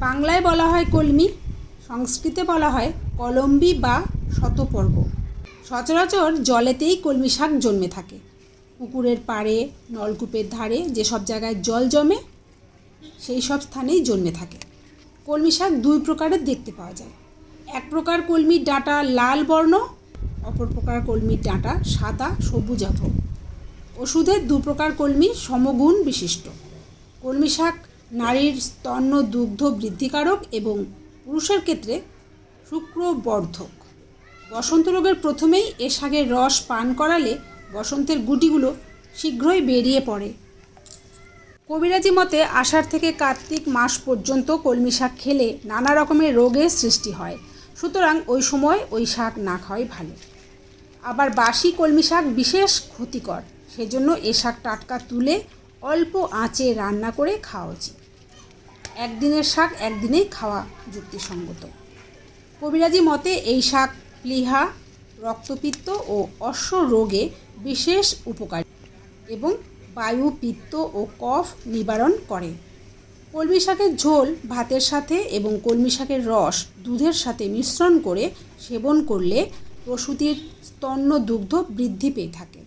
বাংলায় বলা হয় কলমি, সংস্কৃতে বলা হয় কলম্বি বা শতপর্ব। সচরাচর জলেতেই কলমি শাক জন্মে থাকে। পুকুরের পাড়ে, নলকূপের ধারে যেসব জায়গায় জল জমে, সেই সব স্থানেই জন্মে থাকে। কলমি শাক দুই প্রকারের দেখতে পাওয়া যায়। এক প্রকার কলমির ডাঁটা লাল বর্ণ, অপর প্রকার কলমির ডাঁটা সাদা সবুজাভ ওষুধের দু প্রকার কলমি সমগুণ বিশিষ্ট। কলমি শাক নারীর স্তন্য দুগ্ধ বৃদ্ধিকারক এবং পুরুষের ক্ষেত্রে শুক্রবর্ধক। বসন্ত রোগের প্রথমেই এ শাকের রস পান করালে বসন্তের গুটিগুলো শীঘ্রই বেরিয়ে পড়ে। কবিরাজি মতে আষাঢ় থেকে কার্তিক মাস পর্যন্ত কলমি শাক খেলে নানা রকমের রোগের সৃষ্টি হয়। সুতরাং ওই সময় ওই শাক না খাওয়াই ভালো। আবার বাসি কলমি শাক বিশেষ ক্ষতিকর। সেজন্য এ শাক টাটকা তুলে অল্প আঁচে রান্না করে খাওয়া উচিত। একদিনের শাক একদিনেই খাওয়া যুক্তিসঙ্গত। কবিরাজি মতে এই শাক প্লীহা, রক্তপিত্ত ও অশ্ব রোগে বিশেষ উপকারী এবং বায়ু পিত্ত ও কফ নিবারণ করে। কলমি শাকের ঝোল ভাতের সাথে এবং কলমি শাকের রস দুধের সাথে মিশ্রণ করে সেবন করলে প্রসূতির স্তন্য দুগ্ধ বৃদ্ধি পেয়ে থাকে।